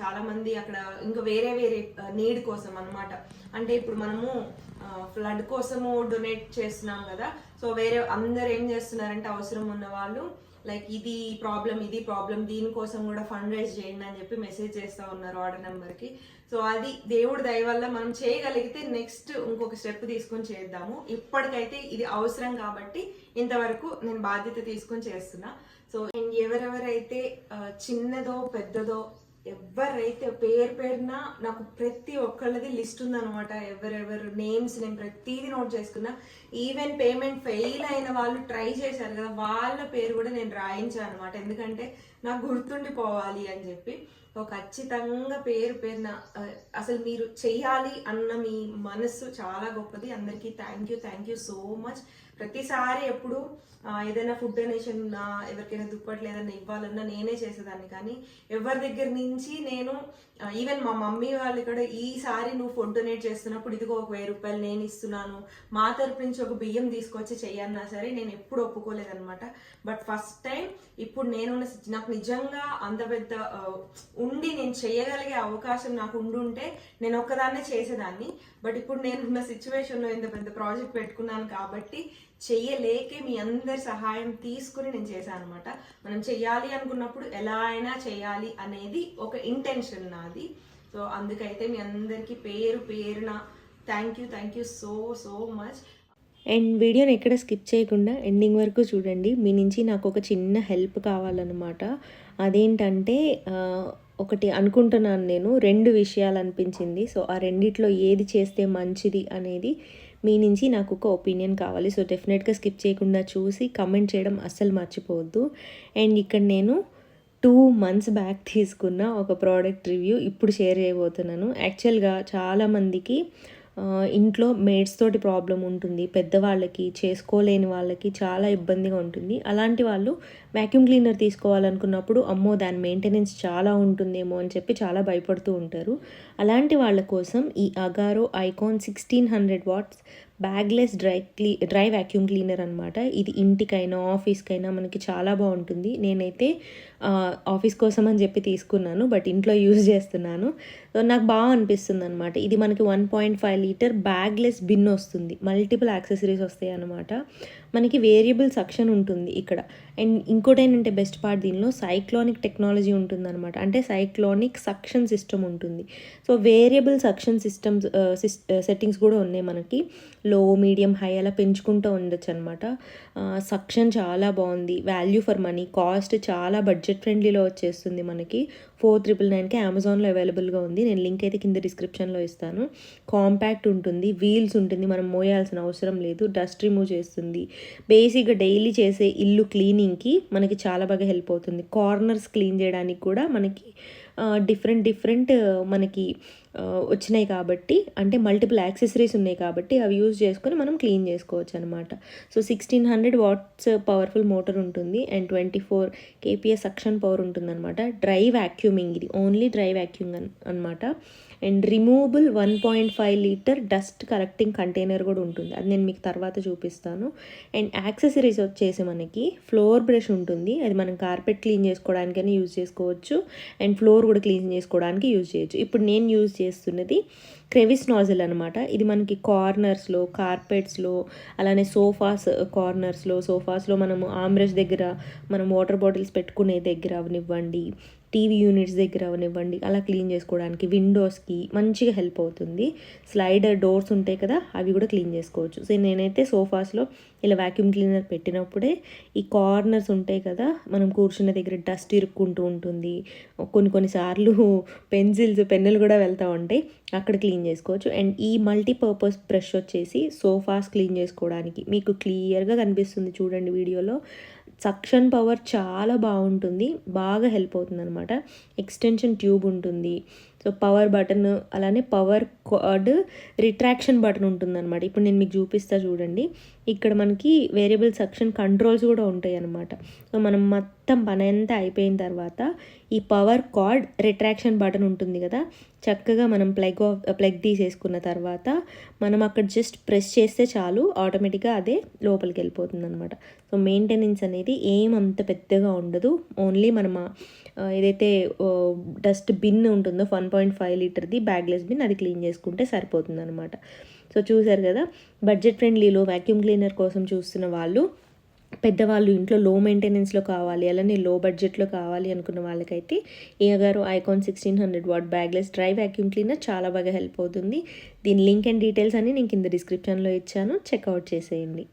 చాలా మంది అక్కడ ఇంకా వేరే వేరే నీడ్ కోసం అన్నమాట. అంటే ఇప్పుడు మనము ఫ్లడ్ కోసము డొనేట్ చేస్తున్నాం కదా. సో వేరే అందరు ఏం చేస్తున్నారంటే అవసరం ఉన్న వాళ్ళు లైక్ ఇది ప్రాబ్లం ఇది ప్రాబ్లం దీనికోసం కూడా ఫండ్ రైజ్ చేయండి అని చెప్పి మెసేజ్ చేస్తూ ఉన్నారు ఆర్డర్ నెంబర్కి సో అది దేవుడి దయ వల్ల మనం చేయగలిగితే నెక్స్ట్ ఇంకొక స్టెప్ తీసుకొని చేద్దాము. ఇప్పటికైతే ఇది అవసరం కాబట్టి ఇంతవరకు నేను బాధ్యత తీసుకొని చేస్తున్నా. సో ఎవరెవరైతే చిన్నదో పెద్దదో ఎవరైతే పేరు పేరున నాకు ప్రతి ఒక్కళ్ళది లిస్ట్ ఉందన్నమాట. ఎవరెవరు నేమ్స్ నేను ప్రతిదీ నోట్ చేసుకున్నా. ఈవెన్ పేమెంట్ ఫెయిల్ అయిన వాళ్ళు ట్రై చేశారు కదా వాళ్ళ పేరు కూడా నేను రాయించాను అనమాట ఎందుకంటే నాకు గుర్తుండిపోవాలి అని చెప్పి. ఖచ్చితంగా పేరు పేరున అసలు మీరు చెయ్యాలి అన్న మీ మనస్సు చాలా గొప్పది. అందరికీ thank you thank you so much ప్రతిసారి ఎప్పుడు ఏదైనా ఫుడ్ డొనేషన్ ఎవరికైనా దుప్పట్లు ఏదైనా ఇవ్వాలన్నా నేనే చేసేదాన్ని. కానీ ఎవరి దగ్గర నుంచి నేను ఈవెన్ మా మమ్మీ వాళ్ళు కూడా ఈసారి నువ్వు ఫుడ్ డొనేట్ చేస్తున్నప్పుడు ఇదిగో ఒక వెయ్యి రూపాయలు నేను ఇస్తున్నాను మా తరపు నుంచి ఒక బియ్యం తీసుకొచ్చి చెయ్యన్నా సరే నేను ఎప్పుడు ఒప్పుకోలేదనమాట బట్ ఫస్ట్ టైం ఇప్పుడు నేను నాకు నిజంగా అంత పెద్ద ఉండి నేను చేయగలిగే అవకాశం నాకు ఉండుంటే నేను ఒక్కదాన్నే చేసేదాన్ని. బట్ ఇప్పుడు నేను ఉన్న సిచ్యువేషన్లో ఇంత పెద్ద ప్రాజెక్ట్ పెట్టుకున్నాను కాబట్టి చెయ్యలేకే మీ అందరి సహాయం తీసుకుని నేను చేశాను అనమాట మనం చెయ్యాలి అనుకున్నప్పుడు ఎలా అయినా చేయాలి అనేది ఒక ఇంటెన్షన్ నాది. సో అందుకైతే మీ అందరికీ పేరు పేరున thank you thank you so so much and వీడియోని ఎక్కడ స్కిప్ చేయకుండా ఎండింగ్ వరకు చూడండి. మీ నుంచి నాకు ఒక చిన్న హెల్ప్ కావాలన్నమాట. అదేంటంటే ఒకటి అనుకుంటున్నాను నేను. రెండు విషయాలు అనిపించింది. సో ఆ రెండిట్లో ఏది చేస్తే మంచిది అనేది మీ నుంచి నాకు ఒక ఒపీనియన్ కావాలి. సో డెఫినెట్గా స్కిప్ చేయకుండా చూసి కమెంట్ చేయడం అస్సలు మర్చిపోవద్దు. అండ్ ఇక్కడ నేను టూ మంత్స్ బ్యాక్ తీసుకున్న ఒక ప్రోడక్ట్ రివ్యూ ఇప్పుడు షేర్ చేయబోతున్నాను. యాక్చువల్గా చాలామందికి ఇంట్లో మేడ్స్ తోటి ప్రాబ్లం ఉంటుంది. పెద్దవాళ్ళకి చేసుకోలేని వాళ్ళకి చాలా ఇబ్బందిగా ఉంటుంది. అలాంటి వాళ్ళు వ్యాక్యూమ్ క్లీనర్ తీసుకోవాలనుకున్నప్పుడు అమ్మో దాని మెయింటెనెన్స్ చాలా ఉంటుందేమో అని చెప్పి చాలా భయపడుతూ ఉంటారు. అలాంటి వాళ్ళ కోసం ఈ Agaro icon sixteen hundred watts bagless dry క్లీ dry vacuum cleaner అనమాట ఇది ఇంటికైనా ఆఫీస్కైనా మనకి చాలా బాగుంటుంది. నేనైతే ఆఫీస్ కోసం అని చెప్పి తీసుకున్నాను బట్ ఇంట్లో యూజ్ చేస్తున్నాను. సో నాకు బాగా అనిపిస్తుంది అనమాట ఇది మనకి one point five litre bagless bin వస్తుంది. మల్టిపుల్ యాక్సెసరీస్ వస్తాయి అనమాట మనకి వేరియబుల్ సక్షన్ ఉంటుంది ఇక్కడ. అండ్ ఇంకోటి ఏంటంటే బెస్ట్ పార్ట్ దీనిలో సైక్లోనిక్ టెక్నాలజీ ఉంటుంది అనమాట అంటే సైక్లోనిక్ సక్షన్ సిస్టమ్ ఉంటుంది. So variable suction systems settings కూడా ఉన్నాయి మనకి. లో మీడియం హై అలా పెంచుకుంటూ ఉండొచ్చు అనమాట సక్షన్ uh, చాలా బాగుంది. వాల్యూ ఫర్ మనీ కాస్ట్ చాలా బడ్జెట్ ఫ్రెండ్లీలో వచ్చేస్తుంది మనకి. ఫోర్ ట్రిపుల్ నైన్కి అమెజాన్లో అవైలబుల్గా ఉంది. నేను లింక్ అయితే కింద డిస్క్రిప్షన్లో ఇస్తాను. కాంపాక్ట్ ఉంటుంది వీల్స్ ఉంటుంది మనం మోయాల్సిన అవసరం లేదు డస్ట్ రిమూవ్ చేస్తుంది. బేసిక్గా డైలీ చేసే ఇల్లు క్లీనింగ్కి మనకి చాలా బాగా హెల్ప్ అవుతుంది. కార్నర్స్ క్లీన్ చేయడానికి కూడా మనకి డిఫరెంట్ డిఫరెంట్ మనకి వచ్చినాయి కాబట్టి అంటే మల్టిపుల్ యాక్సెసరీస్ ఉన్నాయి కాబట్టి అవి యూజ్ చేసుకొని మనం క్లీన్ చేసుకోవచ్చు అనమాట so sixteen hundred watts powerful motor ఉంటుంది and twenty four KPS suction power ఉంటుంది అనమాట డ్రై వ్యాక్యూమింగ్ ఇది ఓన్లీ డ్రై వ్యాక్యూమ్ అనమాట and removable one point five litre dust collecting container కూడా ఉంటుంది. అది నేను మీకు తర్వాత చూపిస్తాను. అండ్ యాక్సెసరీస్ వచ్చేసి మనకి ఫ్లోర్ బ్రష్ ఉంటుంది. అది మనం కార్పెట్ క్లీన్ చేసుకోవడానికైనా యూజ్ చేసుకోవచ్చు. అండ్ ఫ్లోర్ కూడా క్లీన్ చేసుకోవడానికి యూజ్ చేయొచ్చు. ఇప్పుడు నేను యూజ్ చేస్తున్నది క్రెవిస్ నాజిల్ అనమాట ఇది మనకి కార్నర్స్లో కార్పెట్స్లో అలానే సోఫాస్ కార్నర్స్లో సోఫాస్లో మనము ఆమ్రెస్ దగ్గర మనం వాటర్ బాటిల్స్ పెట్టుకునే దగ్గర అవనివ్వండి టీవీ యూనిట్స్ దగ్గర అవనివ్వండి అలా క్లీన్ చేసుకోవడానికి విండోస్కి మంచిగా హెల్ప్ అవుతుంది. స్లైడర్ డోర్స్ ఉంటాయి కదా అవి కూడా క్లీన్ చేసుకోవచ్చు. సో నేనైతే సోఫాస్లో ఇలా వాక్యూమ్ క్లీనర్ పెట్టినప్పుడే ఈ కార్నర్స్ ఉంటాయి కదా మనం కూర్చున్న దగ్గర డస్ట్ ఇరుక్కుంటూ ఉంటుంది. కొన్ని కొన్నిసార్లు పెన్సిల్స్ పెన్నులు కూడా వెళ్తూ ఉంటాయి. అక్కడ క్లీన్ చేసుకోవచ్చు. అండ్ ఈ మల్టీపర్పస్ బ్రష్ వచ్చేసి సోఫాస్ క్లీన్ చేసుకోవడానికి. మీకు క్లియర్గా కనిపిస్తుంది చూడండి వీడియోలో. సక్షన్ పవర్ చాలా బాగుంటుంది. బాగా హెల్ప్ అవుతుంది అనమాట ఎక్స్టెన్షన్ ట్యూబ్ ఉంటుంది. సో పవర్ బటన్ అలానే పవర్ కార్డ్ రిట్రాక్షన్ బటన్ ఉంటుంది అనమాట ఇప్పుడు నేను మీకు చూపిస్తా చూడండి. ఇక్కడ మనకి వేరియబుల్ సక్షన్ కంట్రోల్స్ కూడా ఉంటాయి అనమాట సో మనం మొత్తం పని అంతా అయిపోయిన తర్వాత ఈ పవర్ కార్డ్ రిట్రాక్షన్ బటన్ ఉంటుంది కదా చక్కగా మనం ప్లగ్ ఆఫ్ ప్లగ్ తీసేసుకున్న తర్వాత మనం అక్కడ జస్ట్ ప్రెస్ చేస్తే చాలు ఆటోమేటిక్గా అదే లోపలికి వెళ్ళిపోతుంది అనమాట సో మెయింటెనెన్స్ అనేది ఏం అంత పెద్దగా ఉండదు. ఓన్లీ మనం ఏదైతే డస్ట్ బిన్ ఉంటుందో వన్ పాయింట్ ఫైవ్ లీటర్ది బ్యాగ్లెస్ బిన్ అది క్లీన్ చేసుకుంటే సరిపోతుంది అనమాట సో చూసారు కదా బడ్జెట్ ఫ్రెండ్లీలో వ్యాక్యూమ్ క్లీనర్ కోసం చూస్తున్న వాళ్ళు పెద్దవాళ్ళు ఇంట్లో లో మెయింటెనెన్స్లో కావాలి అలానే లో బడ్జెట్లో కావాలి అనుకున్న వాళ్ళకైతే Agaro icon sixteen hundred watt bagless dry vacuum cleaner చాలా బాగా హెల్ప్ అవుతుంది. దీని లింక్ అండ్ డీటెయిల్స్ అన్ని నేను కింద డిస్క్రిప్షన్లో ఇచ్చాను. చెక్అవుట్ చేసేయండి.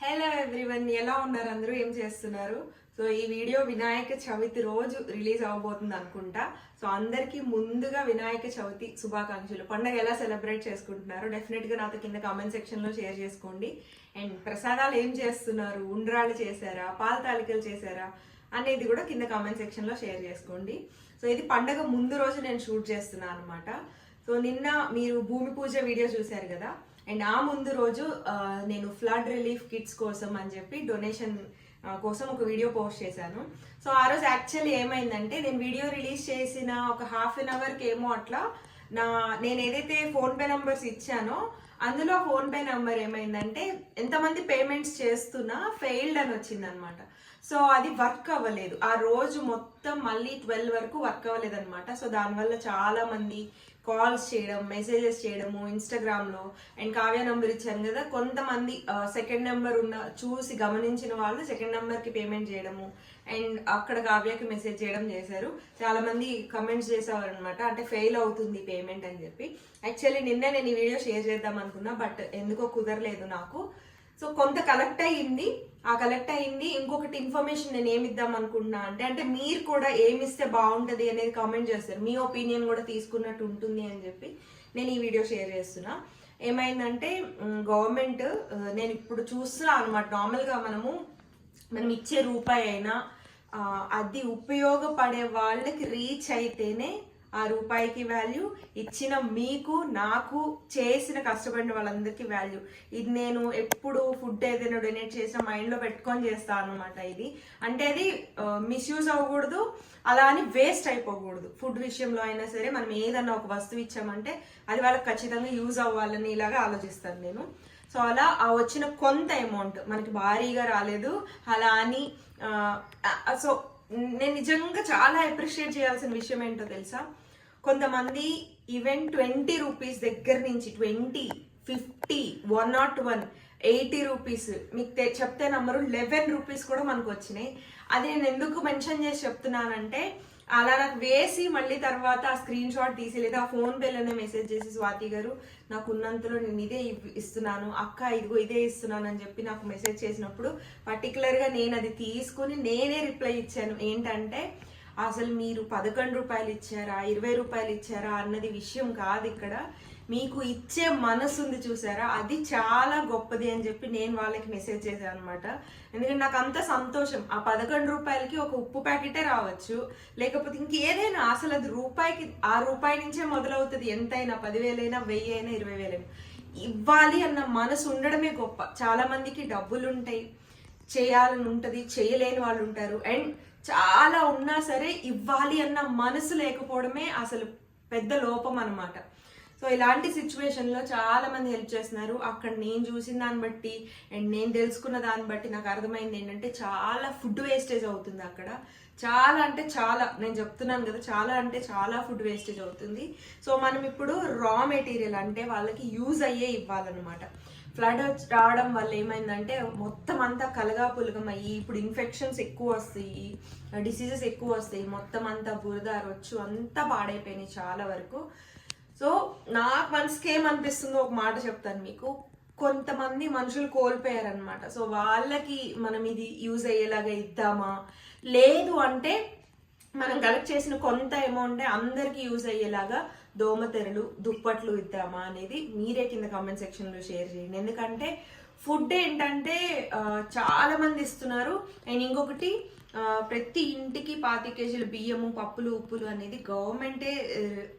హలో ఎవ్రీవన్ ఎలా ఉన్నారు అందరూ? ఏం చేస్తున్నారు? సో ఈ వీడియో వినాయక చవితి రోజు రిలీజ్ అవ్వబోతుంది అనుకుంటా. సో అందరికీ ముందుగా వినాయక చవితి శుభాకాంక్షలు. పండగ ఎలా సెలబ్రేట్ చేసుకుంటున్నారు? డెఫినెట్గా నాతో కింద కామెంట్ సెక్షన్లో షేర్ చేసుకోండి. అండ్ ప్రసాదాలు ఏం చేస్తున్నారు? ఉండ్రాళ్ళు చేశారా? పాల తాలికలు చేశారా? అనేది కూడా కింద కామెంట్ సెక్షన్లో షేర్ చేసుకోండి. సో ఇది పండగ ముందు రోజు నేను షూట్ చేస్తున్నాను అనమాట సో నిన్న మీరు భూమి పూజ వీడియో చూశారు కదా? అండ్ ఆ ముందు రోజు నేను ఫ్లడ్ రిలీఫ్ కిట్స్ కోసం అని చెప్పి డొనేషన్ కోసం ఒక వీడియో పోస్ట్ చేశాను. సో ఆ రోజు యాక్చువల్లీ ఏమైందంటే నేను వీడియో రిలీజ్ చేసిన ఒక హాఫ్ అన్ అవర్కి ఏమో అట్లా నా నేను ఏదైతే ఫోన్పే నంబర్స్ ఇచ్చానో అందులో ఫోన్పే నెంబర్ నంబర్ ఏమైందంటే ఎంతమంది పేమెంట్స్ చేస్తున్నా ఫెయిల్డ్ అని వచ్చిందనమాట. సో అది వర్క్ అవ్వలేదు. ఆ రోజు మొత్తం మళ్ళీ ట్వెల్వ్ వరకు వర్క్ అవ్వలేదు అనమాట సో దానివల్ల చాలా మంది కాల్స్ చేయడం మెసేజెస్ చేయడము ఇన్స్టాగ్రామ్లో అండ్ కావ్య నెంబర్ ఇచ్చాను కదా కొంతమంది సెకండ్ నెంబర్ ఉన్న చూసి గమనించిన వాళ్ళు సెకండ్ నెంబర్కి పేమెంట్ చేయడము. అండ్ అక్కడ కావ్యకి మెసేజ్ చేయడం చేశారు. చాలామంది కమెంట్స్ చేసేవారు అనమాట అంటే ఫెయిల్ అవుతుంది పేమెంట్ అని చెప్పి. యాక్చువల్లీ నిన్నే నేను ఈ వీడియో షేర్ చేద్దాం అనుకున్నా బట్ ఎందుకో కుదరలేదు నాకు. సో కొంత కలెక్ట్ అయ్యింది. ఆ కలెక్ట్ అయ్యింది. ఇంకొకటి ఇన్ఫర్మేషన్ నేను ఏమి ఇద్దాం అనుకుంటున్నా అంటే అంటే మీరు కూడా ఏమిస్తే బాగుంటుంది అనేది కామెంట్ చేస్తారు. మీ ఒపీనియన్ కూడా తీసుకున్నట్టు ఉంటుంది అని చెప్పి నేను ఈ వీడియో షేర్ చేస్తున్నా. ఏమైందంటే గవర్నమెంట్ నేను ఇప్పుడు చూస్తున్నా అనమాట నార్మల్గా మనము మనం ఇచ్చే రూపాయి అయినా అది ఉపయోగపడే వాళ్ళకి రీచ్ అయితేనే ఆ రూపాయికి వాల్యూ ఇచ్చిన మీకు నాకు చేసిన కష్టపడిన వాళ్ళందరికీ వాల్యూ ఇది నేను ఎప్పుడు ఫుడ్ ఏదైనా డొనేట్ చేసిన మైండ్లో పెట్టుకొని చేస్తాను అనమాట ఇది. అంటే అది మిస్యూజ్ అవ్వకూడదు అలా అని వేస్ట్ అయిపోకూడదు. ఫుడ్ విషయంలో అయినా సరే మనం ఏదన్నా ఒక వస్తువు ఇచ్చామంటే అది వాళ్ళకి ఖచ్చితంగా యూజ్ అవ్వాలని ఇలాగా ఆలోచిస్తాను నేను. సో అలా ఆ వచ్చిన కొంత అమౌంట్ మనకి భారీగా రాలేదు. అలా అని సో నేను నిజంగా చాలా అప్రిషియేట్ చేయాల్సిన విషయం ఏంటో తెలుసా? కొంతమంది ఈవెన్ ట్వంటీ రూపీస్ దగ్గర నుంచి twenty fifty one not one eighty rupees మీకు చెప్తే నంబరు లెవెన్ రూపీస్ కూడా మనకు వచ్చినాయి. అది నేను ఎందుకు మెన్షన్ చేసి చెప్తున్నానంటే అలా నాకు వేసి మళ్ళీ తర్వాత ఆ స్క్రీన్ షాట్ తీసి లేదా ఆ ఫోన్ పేలోనే మెసేజ్ చేసి స్వాతి గారు నాకు ఉన్నంతలో నేను ఇదే ఇస్తున్నాను. అక్క ఇదిగో ఇదే ఇస్తున్నాను అని చెప్పి నాకు మెసేజ్ చేసినప్పుడు పర్టికులర్గా నేను అది తీసుకుని నేనే రిప్లై ఇచ్చాను. ఏంటంటే అసలు మీరు పదకొండు రూపాయలు ఇచ్చారా ఇరవై రూపాయలు ఇచ్చారా అన్నది విషయం కాదు ఇక్కడ. మీకు ఇచ్చే మనసు ఉంది చూసారా? అది చాలా గొప్పది అని చెప్పి నేను వాళ్ళకి మెసేజ్ చేశాను అనమాట ఎందుకంటే నాకు అంత సంతోషం. ఆ పదకొండు రూపాయలకి ఒక ఉప్పు ప్యాకెటే రావచ్చు. లేకపోతే ఇంకేదైనా అసలు అది రూపాయికి ఆ రూపాయి నుంచే మొదలవుతుంది. ఎంతైనా పదివేలైనా వెయ్యి అయినా ఇరవై వేలైనా ఇవ్వాలి అన్న మనసు ఉండడమే గొప్ప. చాలా మందికి డబ్బులు ఉంటాయి చేయాలని ఉంటుంది చేయలేని వాళ్ళు ఉంటారు. అండ్ చాలా ఉన్నా సరే ఇవ్వాలి అన్న మనసు లేకపోవడమే అసలు పెద్ద లోపం అన్నమాట. సో ఇలాంటి సిచ్యువేషన్లో చాలామంది హెల్ప్ చేస్తున్నారు. అక్కడ నేను చూసిన దాన్ని బట్టి అండ్ నేను తెలుసుకున్న దాన్ని బట్టి నాకు అర్థమైంది ఏంటంటే చాలా ఫుడ్ వేస్టేజ్ అవుతుంది అక్కడ. చాలా అంటే చాలా నేను చెప్తున్నాను కదా చాలా అంటే చాలా ఫుడ్ వేస్టేజ్ అవుతుంది. సో మనం ఇప్పుడు రా మెటీరియల్ అంటే వాళ్ళకి యూజ్ అయ్యే ఇవ్వాలన్నమాట. ఫ్లడ్ రావడం వల్ల ఏమైందంటే మొత్తం అంతా కలగా పులగం అయ్యి ఇప్పుడు ఇన్ఫెక్షన్స్ ఎక్కువ వస్తాయి డిసీజెస్ ఎక్కువ వస్తాయి మొత్తం అంతా బురద రొచ్చు అంతా పాడైపోయినాయి చాలా వరకు. సో నాకు మనసుకి ఏమనిపిస్తుందో ఒక మాట చెప్తాను మీకు. కొంతమంది మనుషులు కోల్పోయారనమాట సో వాళ్ళకి మనం ఇది యూజ్ అయ్యేలాగా ఇద్దామా? లేదు అంటే మనం కలెక్ట్ చేసిన కొంత అమౌంట్ అందరికి యూజ్ అయ్యేలాగా దోమతెరలు దుప్పట్లు ఇద్దామా అనేది మీరే కింద కామెంట్ సెక్షన్లో షేర్ చేయండి. ఎందుకంటే ఫుడ్ ఏంటంటే చాలా మంది ఇస్తున్నారు. అండ్ ఇంకొకటి ప్రతి ఇంటికి పాతి కేజీలు బియ్యము పప్పులు ఉప్పులు అనేది గవర్నమెంటే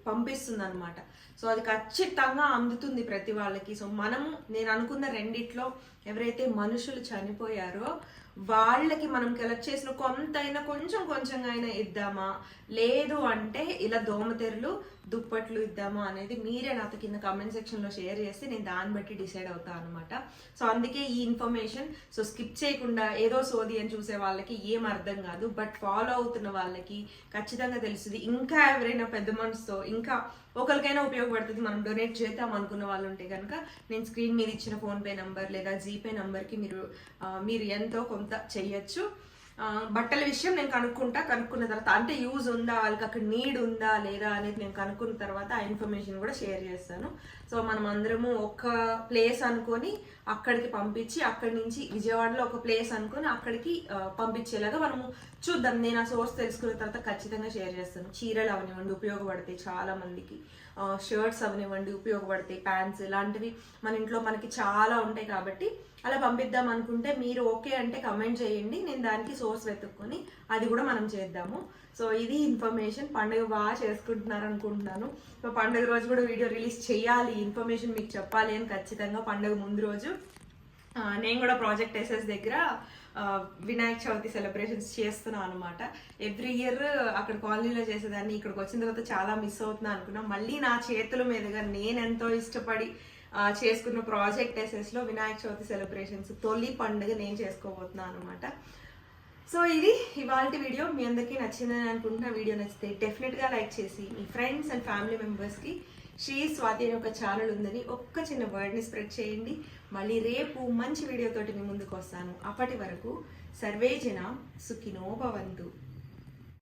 పంపిస్తుంది అనమాట సో అది ఖచ్చితంగా అందుతుంది ప్రతి వాళ్ళకి. సో మనము నేను అనుకున్న రెండిట్లో ఎవరైతే మనుషులు చనిపోయారో వాళ్ళకి మనం కలెక్ట్ చేసిన కొంతైనా కొంచెం కొంచెంగా అయినా ఇద్దామా? లేదు అంటే ఇలా దోమతెరలు దుప్పట్లు ఇద్దామా అనేది మీరే నాతో కింద కామెంట్ సెక్షన్లో షేర్ చేస్తే నేను దాన్ని బట్టి డిసైడ్ అవుతాను అనమాట సో అందుకే ఈ ఇన్ఫర్మేషన్ సో స్కిప్ చేయకుండా ఏదో సోది అని చూసే వాళ్ళకి ఏం అర్థం కాదు. బట్ ఫాలో అవుతున్న వాళ్ళకి ఖచ్చితంగా తెలుస్తుంది. ఇంకా ఎవరైనా పెద్ద మనసుతో ఇంకా ఒకరికైనా ఉపయోగపడుతుంది. మనం డొనేట్ చేద్దాం అనుకున్న వాళ్ళు ఉంటే కనుక నేను స్క్రీన్ మీద ఇచ్చిన ఫోన్పే నంబర్ లేదా జీపే నంబర్కి మీరు మీరు ఎంతో కొంత చెయ్యొచ్చు. బట్టల విషయం నేను కనుక్కుంటా. కనుక్కున్న తర్వాత అంటే యూజ్ ఉందా? వాళ్ళకి అక్కడ నీడ్ ఉందా? లేదా అనేది నేను కనుక్కున్న తర్వాత ఆ ఇన్ఫర్మేషన్ కూడా షేర్ చేస్తాను. సో మనం అందరము ఒక ప్లేస్ అనుకొని అక్కడికి పంపించి అక్కడి నుంచి విజయవాడలో ఒక ప్లేస్ అనుకొని అక్కడికి పంపించేలాగా మనము చూద్దాం. నేను ఆ సోర్స్ తెలుసుకున్న తర్వాత ఖచ్చితంగా షేర్ చేస్తాను. చీరలు అవనివ్వండి ఉపయోగపడతాయి చాలా మందికి. షర్ట్స్ అవనివ్వండి ఉపయోగపడతాయి. ప్యాంట్స్ ఇలాంటివి మన ఇంట్లో మనకి చాలా ఉంటాయి కాబట్టి అలా పంపిద్దాం అనుకుంటే మీరు ఓకే అంటే కమెంట్ చేయండి. నేను దానికి సోర్స్ వెతుక్కొని అది కూడా మనం చేద్దాము. సో ఇది ఇన్ఫర్మేషన్ పండుగ బాగా చేసుకుంటున్నారు అనుకుంటున్నాను. సో పండుగ రోజు కూడా వీడియో రిలీజ్ చేయాలి ఇన్ఫర్మేషన్ మీకు చెప్పాలి అని ఖచ్చితంగా పండుగ ముందు రోజు. నేను కూడా ప్రాజెక్ట్ ఎస్ఎస్ దగ్గర వినాయక చవితి సెలబ్రేషన్స్ చేస్తున్నాను అనమాట ఎవ్రీ ఇయర్ అక్కడ కాలనీలో చేసేదాన్ని ఇక్కడికి వచ్చిన తర్వాత చాలా మిస్ అవుతున్నాను అనుకున్నా. మళ్ళీ నా చేతుల మీదుగా నేను ఎంతో ఇష్టపడి చేసుకున్న ప్రాజెక్ట్ ఎస్ఎస్లో వినాయక చవితి సెలబ్రేషన్స్ తొలి పండుగ నేను చేసుకోబోతున్నాను అనమాట సో ఇది ఇవాళ వీడియో. మీ అందరికీ నచ్చిందని అనుకుంటున్న వీడియో నచ్చితే డెఫినెట్గా లైక్ చేసి మీ ఫ్రెండ్స్ అండ్ ఫ్యామిలీ మెంబర్స్కి శ్రీ స్వాతి అనే ఒక ఛానల్ ఉందని ఒక్క చిన్న వర్డ్ని స్ప్రెడ్ చేయండి. మళ్ళీ రేపు మంచి వీడియోతోటి మీ ముందుకు వస్తాను. అప్పటి వరకు సర్వేజన సుఖినో భవంతు.